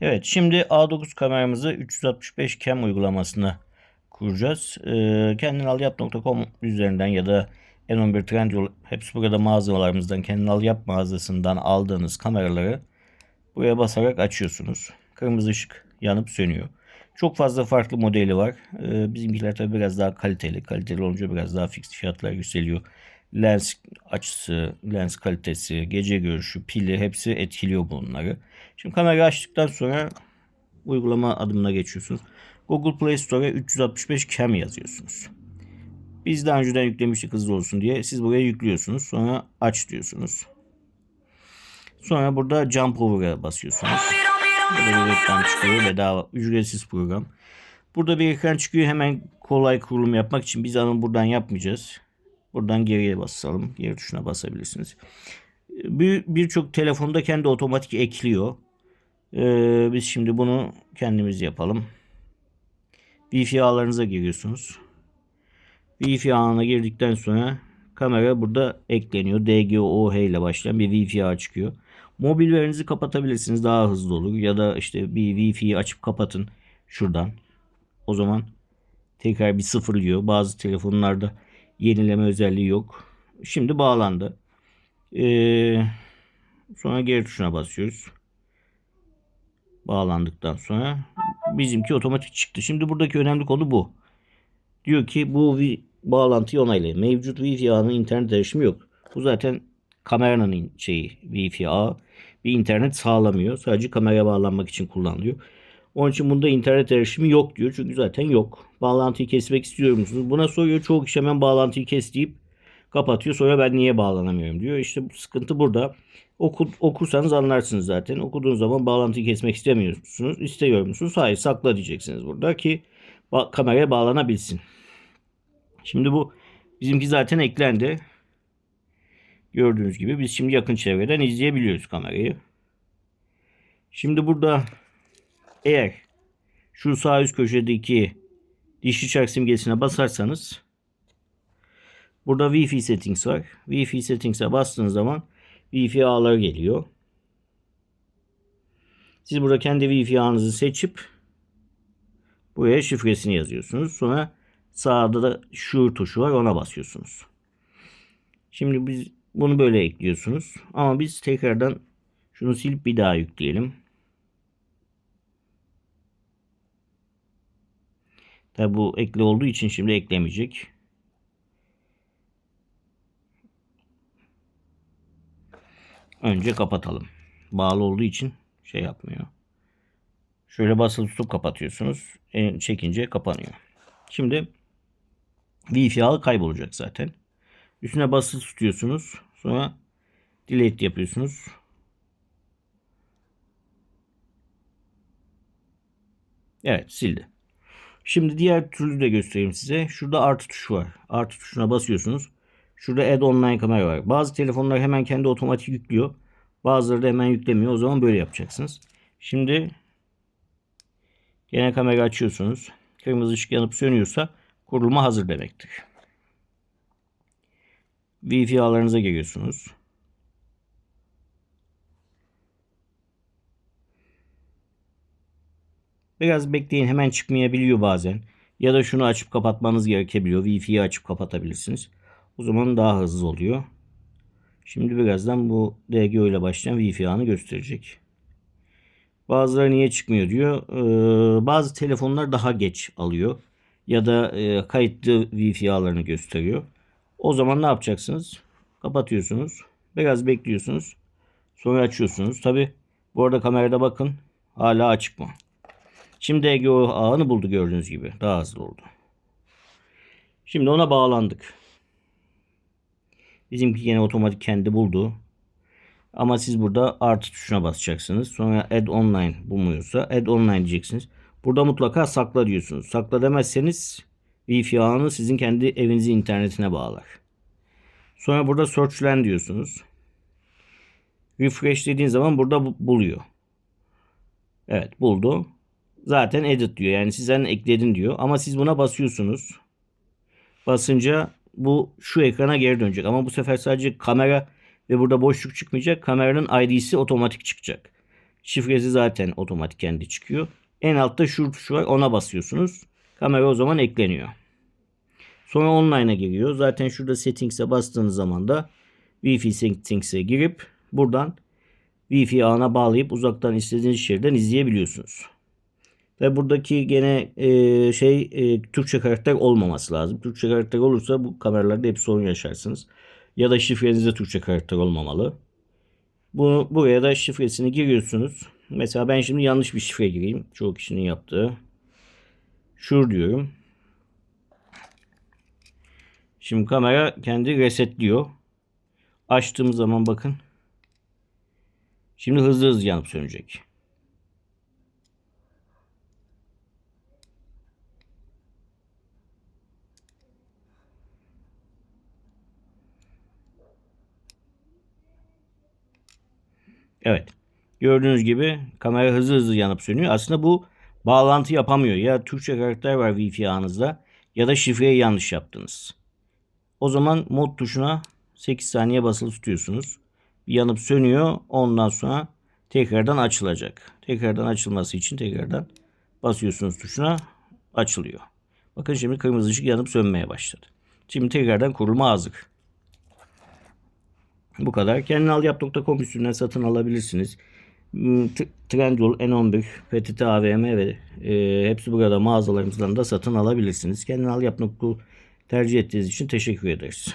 Evet şimdi A9 kameramızı 365 cam uygulamasına kuracağız. Ee, kendinalyap.com üzerinden ya da N11 Trendyol hepsi burada mağazalarımızdan kendinalyap mağazasından aldığınız kameraları buraya basarak açıyorsunuz. Kırmızı ışık yanıp sönüyor. Çok fazla farklı modeli var. Ee, bizimkiler tabii biraz daha kaliteli. Kaliteli olunca biraz daha fix fiyatlar yükseliyor. Lens açısı, lens kalitesi, gece görüşü, pili hepsi etkiliyor bunları. Şimdi kamerayı açtıktan sonra uygulama adımına geçiyorsunuz. Google Play Store'a 365 cam yazıyorsunuz. Biz daha önceden yüklemiştik hızlı olsun diye. Siz buraya yüklüyorsunuz. Sonra aç diyorsunuz. Sonra burada Jump Over'a basıyorsunuz. Burada bir reklam çıkıyor. Bedava ücretsiz program. Burada bir ekran çıkıyor. Hemen kolay kurulum yapmak için biz onu buradan yapmayacağız. Buradan geriye basalım. Geri tuşuna basabilirsiniz. Bir- Birçok telefonda kendi otomatik ekliyor. Ee, biz şimdi bunu kendimiz yapalım. Wi-Fi ağlarınıza giriyorsunuz. Wi-Fi ağına girdikten sonra kamera burada ekleniyor. DGOH ile başlayan bir Wi-Fi ağı çıkıyor. Mobil verinizi kapatabilirsiniz. Daha hızlı olur. Ya da işte bir Wi-Fi'yi açıp kapatın şuradan. O zaman tekrar bir sıfırlıyor. Bazı telefonlarda yenileme özelliği yok. Şimdi bağlandı. Ee, sonra geri tuşuna basıyoruz. Bağlandıktan sonra bizimki otomatik çıktı. Şimdi buradaki önemli konu bu. Diyor ki bu bağlantıyı onaylayın. Mevcut Wi-Fi ağının internet erişimi yok. Bu zaten kameranın şeyi Wi-Fi ağı bir internet sağlamıyor. Sadece kameraya bağlanmak için kullanılıyor. Onun için bunda internet erişimi yok diyor. Çünkü zaten yok. Bağlantıyı kesmek istiyor musunuz? Buna soruyor. Çoğu kişi hemen bağlantıyı kes deyip kapatıyor. Sonra ben niye bağlanamıyorum diyor. İşte sıkıntı burada. Oku, okursanız anlarsınız zaten. Okuduğunuz zaman bağlantıyı kesmek istemiyor musunuz? İstiyor musunuz? Hayır sakla diyeceksiniz burada ki ba- kameraya bağlanabilsin. Şimdi bu bizimki zaten eklendi. Gördüğünüz gibi biz şimdi yakın çevreden izleyebiliyoruz kamerayı. Şimdi burada eğer şu sağ üst köşedeki dişli çark simgesine basarsanız burada Wi-Fi settings var. Wi-Fi settings'e bastığınız zaman Wi-Fi ağları geliyor. Siz burada kendi Wi-Fi ağınızı seçip buraya şifresini yazıyorsunuz. Sonra sağda da şu tuşu var ona basıyorsunuz. Şimdi biz bunu böyle ekliyorsunuz. Ama biz tekrardan şunu silip bir daha yükleyelim. Tabi bu ekli olduğu için şimdi eklemeyecek. Önce kapatalım. Bağlı olduğu için şey yapmıyor. Şöyle basılı tutup kapatıyorsunuz. E, çekince kapanıyor. Şimdi Wi-Fi ağı kaybolacak zaten. Üstüne basılı tutuyorsunuz. Sonra delete yapıyorsunuz. Evet sildi. Şimdi diğer türlü de göstereyim size. Şurada artı tuşu var. Artı tuşuna basıyorsunuz. Şurada add online kamera var. Bazı telefonlar hemen kendi otomatik yüklüyor. Bazıları da hemen yüklemiyor. O zaman böyle yapacaksınız. Şimdi gene kamera açıyorsunuz. Kırmızı ışık yanıp sönüyorsa kuruluma hazır demektir. Wi-Fi ağlarınıza giriyorsunuz. Biraz bekleyin hemen çıkmayabiliyor bazen. Ya da şunu açıp kapatmanız gerekebiliyor. Wi-Fi'yi açıp kapatabilirsiniz. O zaman daha hızlı oluyor. Şimdi birazdan bu DGO ile başlayan Wi-Fi ağını gösterecek. Bazıları niye çıkmıyor diyor. Ee, bazı telefonlar daha geç alıyor. Ya da e, kayıtlı Wi-Fi ağlarını gösteriyor. O zaman ne yapacaksınız? Kapatıyorsunuz. Biraz bekliyorsunuz. Sonra açıyorsunuz. Tabi bu arada kamerada bakın. Hala açık mı? Şimdi DGO ağını buldu gördüğünüz gibi. Daha hızlı oldu. Şimdi ona bağlandık. Bizimki yine otomatik kendi buldu. Ama siz burada artı tuşuna basacaksınız. Sonra add online bulmuyorsa add online diyeceksiniz. Burada mutlaka sakla diyorsunuz. Sakla demezseniz Wi-Fi ağını sizin kendi evinizin internetine bağlar. Sonra burada searchlen diyorsunuz. Refresh dediğin zaman burada bu- buluyor. Evet buldu. Zaten edit diyor. Yani sizden ekledin diyor. Ama siz buna basıyorsunuz. Basınca bu şu ekrana geri dönecek. Ama bu sefer sadece kamera ve burada boşluk çıkmayacak. Kameranın ID'si otomatik çıkacak. Şifresi zaten otomatik kendi çıkıyor. En altta şu tuş var ona basıyorsunuz. Kamera o zaman ekleniyor. Sonra online'a giriyor. Zaten şurada settings'e bastığınız zaman da Wi-Fi settings'e girip buradan Wi-Fi ağına bağlayıp uzaktan istediğiniz şehirden izleyebiliyorsunuz. Ve buradaki gene e, şey e, Türkçe karakter olmaması lazım. Türkçe karakter olursa bu kameralarda hep sorun yaşarsınız. Ya da şifrenizde Türkçe karakter olmamalı. Bunu buraya da şifresini giriyorsunuz. Mesela ben şimdi yanlış bir şifre gireyim. Çoğu kişinin yaptığı. Şur diyorum. Şimdi kamera kendi resetliyor. Açtığım zaman bakın. Şimdi hızlı hızlı yanıp sönecek. Evet. Gördüğünüz gibi kamera hızlı hızlı yanıp sönüyor. Aslında bu bağlantı yapamıyor. Ya Türkçe karakter var Wi-Fi ağınızda ya da şifreyi yanlış yaptınız. O zaman mod tuşuna 8 saniye basılı tutuyorsunuz. Yanıp sönüyor. Ondan sonra tekrardan açılacak. Tekrardan açılması için tekrardan basıyorsunuz tuşuna açılıyor. Bakın şimdi kırmızı ışık yanıp sönmeye başladı. Şimdi tekrardan kurulma hazır. Bu kadar. Kendinalyap.com üstünden satın alabilirsiniz. Hmm, Trendyol, N11, PTT AVM ve e, hepsi burada mağazalarımızdan da satın alabilirsiniz. Kendinalyap.com tercih ettiğiniz için teşekkür ederiz.